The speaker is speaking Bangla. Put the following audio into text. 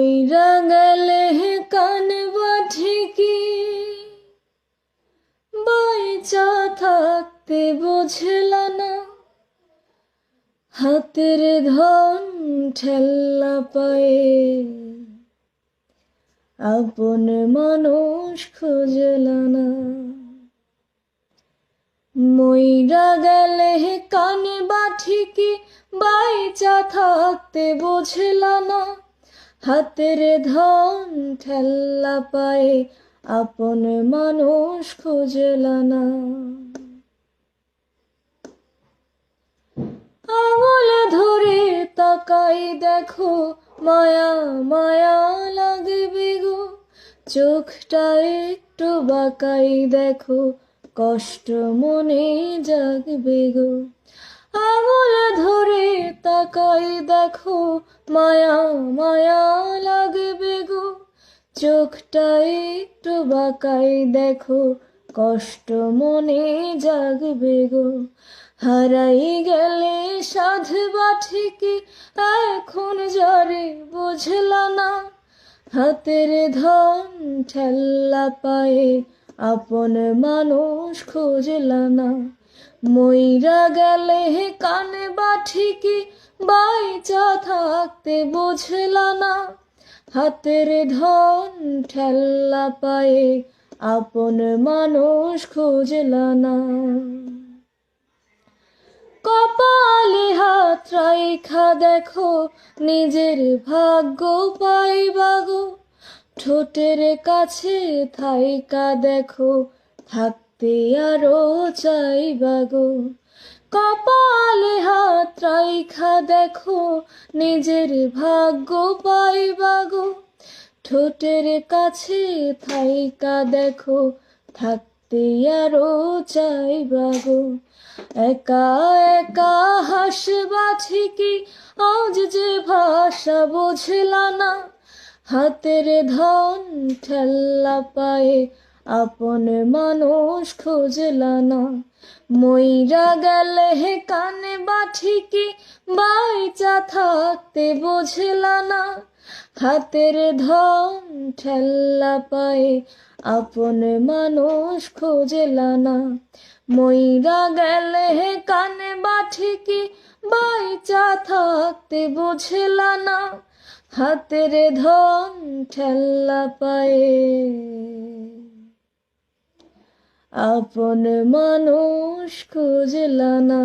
মইরা গেলে কান বাঠিকি বাইচা থাকতে বুঝল না। হাতের ধন ঠেল্লা পায়ে। আপন মানুষ খুঁজল না। মইরা গেলে কানে বাঠিকি বাইচা থাকতে বুঝল না। হাতের ধন ঠেল্লা পায়ে আপন মানুষ খুঁজল না। আঙুল ধরে তাকাই দেখো, মায়া মায়া লাগবে গো। চোখটা একটু বাকাই দেখো, কষ্ট মনে জাগবে গো। আঙুল ধরে তাকাই দেখো, মায়া মায়া লাগবে গো। চোখটা একটু বাকাই দেখো, কষ্ট মনে জাগবে গো। হারাই গেলে সাধবা ঠিকই, এখন জরে বুঝলা না। হাতের ধন ঠেল্লা পায়ে আপন মানুষ খুঁজলা না। মইরা গেলে কানে বা ঠিকই বাইচা থাকতে বুঝলা না। হাতের ধন ঠেল্লা পায়ে আপন মানুষ খুঁজলা না। কপালে হাত রাইখা দেখো, নিজের ভাগ্য পাইবা গো ঠোঁটের কাছে থাইকা দেখো, থাকতে আরও চাইবা গো কপালে হাত রাইখা দেখো, নিজের ভাগ্য পাইবা গো ঠোঁটের কাছে থাইকা দেখো, থাকতে আরও চাইবা গো একা একা হাসবা ঠিকই, আজ যে ভাষা বুঝলা না। হাতের ধন ঠেল্লা পায়ে আপন মানুষ খুঁজলা না। মইরা গেলে হে কানে বা ঠিকই বাইচা থাকতে বুঝলা না। হাতের ধন ঠেল্লা পায়ে আপন মানুষ খুঁজলা না। মইরা গেলে হে কানে বা ঠিকই বাইচা থাকতে বুঝলা না। হাতের ধন ঠেল্লা পায়ে আপন মানুষ খুঁজলা না।